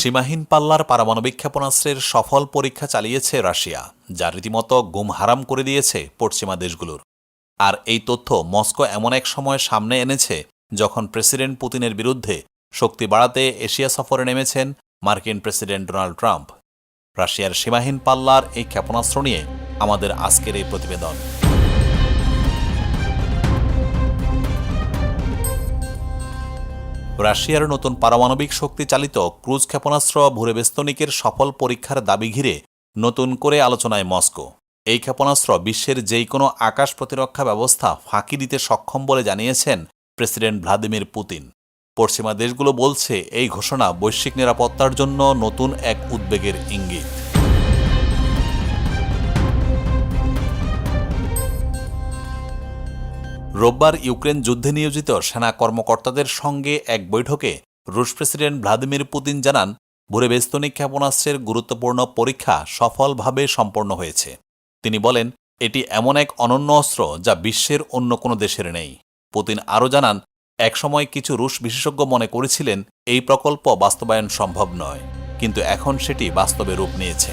সীমাহীন পাল্লার পারমাণবিক ক্ষেপণাস্ত্রের সফল পরীক্ষা চালিয়েছে রাশিয়া, যা রীতিমতো গুম হারাম করে দিয়েছে পশ্চিমা দেশগুলোর। আর এই তথ্য মস্কো এমন এক সময় সামনে এনেছে যখন প্রেসিডেন্ট পুতিনের বিরুদ্ধে শক্তি বাড়াতে এশিয়া সফরে নেমেছেন মার্কিন প্রেসিডেন্ট ডোনাল্ড ট্রাম্প। রাশিয়ার সীমাহীন পাল্লার এই ক্ষেপণাস্ত্র নিয়ে আমাদের আজকের এই প্রতিবেদন। রাশিয়ার নতুন পারমাণবিক শক্তি চালিত ক্রুজ ক্ষেপণাস্ত্র ভুরেবেস্তনিকের সফল পরীক্ষার দাবি ঘিরে নতুন করে আলোচনায় মস্কো। এই ক্ষেপণাস্ত্র বিশ্বের যেই কোনো আকাশ প্রতিরক্ষা ব্যবস্থা ফাঁকি দিতে সক্ষম বলে জানিয়েছেন প্রেসিডেন্ট ভ্লাদিমির পুতিন। পশ্চিমা দেশগুলো বলছে এই ঘোষণা বৈশ্বিক নিরাপত্তার জন্য নতুন এক উদ্বেগের ইঙ্গিত। রোববার ইউক্রেন যুদ্ধে নিয়োজিত সেনা কর্মকর্তাদের সঙ্গে এক বৈঠকে রুশ প্রেসিডেন্ট ভ্লাদিমির পুতিন জানান ভুরেবেস্তনিক ক্ষেপণাস্ত্রের গুরুত্বপূর্ণ পরীক্ষা সফলভাবে সম্পন্ন হয়েছে। তিনি বলেন, এটি এমন এক অনন্য অস্ত্র যা বিশ্বের অন্য কোনো দেশের নেই। পুতিন আরও জানান, একসময় কিছু রুশ বিশেষজ্ঞ মনে করেছিলেন, এই প্রকল্প বাস্তবায়ন সম্ভব নয়, কিন্তু এখন সেটি বাস্তবে রূপ নিয়েছে।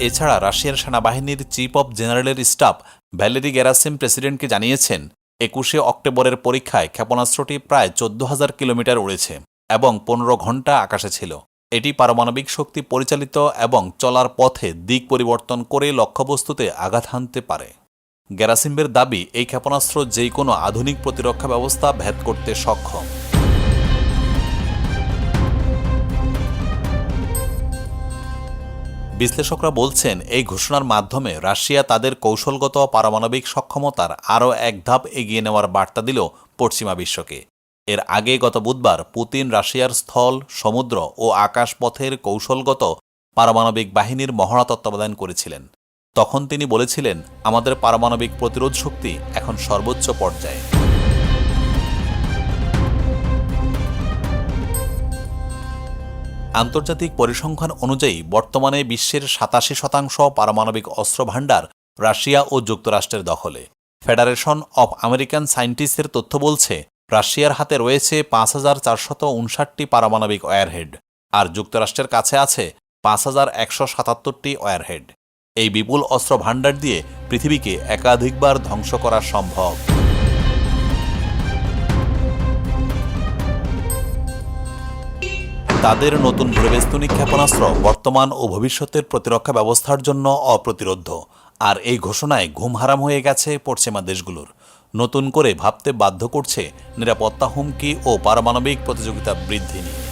এছাড়া রাশিয়ার সেনাবাহিনীর চিফ অব জেনারেলের স্টাফ ভ্যালেরি গ্যারাসিম প্রেসিডেন্টকে জানিয়েছেন, একুশে অক্টোবরের পরীক্ষায় ক্ষেপণাস্ত্রটি প্রায় চোদ্দ হাজার কিলোমিটার উড়েছে এবং পনেরো ঘণ্টা আকাশে ছিল। এটি পারমাণবিক শক্তি পরিচালিত এবং চলার পথে দিক পরিবর্তন করে লক্ষ্যবস্তুতে আঘাত হানতে পারে। গ্যারাসিম্বের দাবি, এই ক্ষেপণাস্ত্র যেই কোনো আধুনিক প্রতিরক্ষা ব্যবস্থা ভেদ করতে সক্ষম। বিশ্লেষকরা বলছেন, এই ঘোষণার মাধ্যমে রাশিয়া তাদের কৌশলগত পারমাণবিক সক্ষমতার আরও এক ধাপ এগিয়ে নেওয়ার বার্তা দিল পশ্চিমা বিশ্বকে। এর আগে গত বুধবার পুতিন রাশিয়ার স্থল, সমুদ্র ও আকাশপথের কৌশলগত পারমাণবিক বাহিনীর মহড়া তত্ত্বাবধান করেছিলেন। তখন তিনি বলেছিলেন, আমাদের পারমাণবিক প্রতিরোধ শক্তি এখন সর্বোচ্চ পর্যায়ে। আন্তর্জাতিক পরিসংখ্যান অনুযায়ী বর্তমানে বিশ্বের সাতাশি শতাংশ পারমাণবিক অস্ত্র ভাণ্ডার রাশিয়া ও যুক্তরাষ্ট্রের দখলে। ফেডারেশন অব আমেরিকান সায়েন্টিস্টের তথ্য বলছে, রাশিয়ার হাতে রয়েছে পাঁচ হাজার চারশত উনষাটটি পারমাণবিক ওয়ারহেড আর যুক্তরাষ্ট্রের কাছে আছে পাঁচ হাজার একশো সাতাত্তরটি ওয়ারহেড। এই বিপুল অস্ত্র ভাণ্ডার দিয়ে পৃথিবীকে একাধিকবার ধ্বংস করা সম্ভব। তাদের নতুন ভূবেস্তুনি ক্ষেপণাস্ত্র বর্তমান ও ভবিষ্যতের প্রতিরক্ষা ব্যবস্থার জন্য অপ্রতিরোধ আর এই ঘোষণায় ঘুম হারাম হয়ে গেছে পশ্চিমা দেশগুলোর। নতুন করে ভাবতে বাধ্য করছে নিরাপত্তা হুমকি ও পারমাণবিক প্রতিযোগিতা বৃদ্ধি নিয়ে।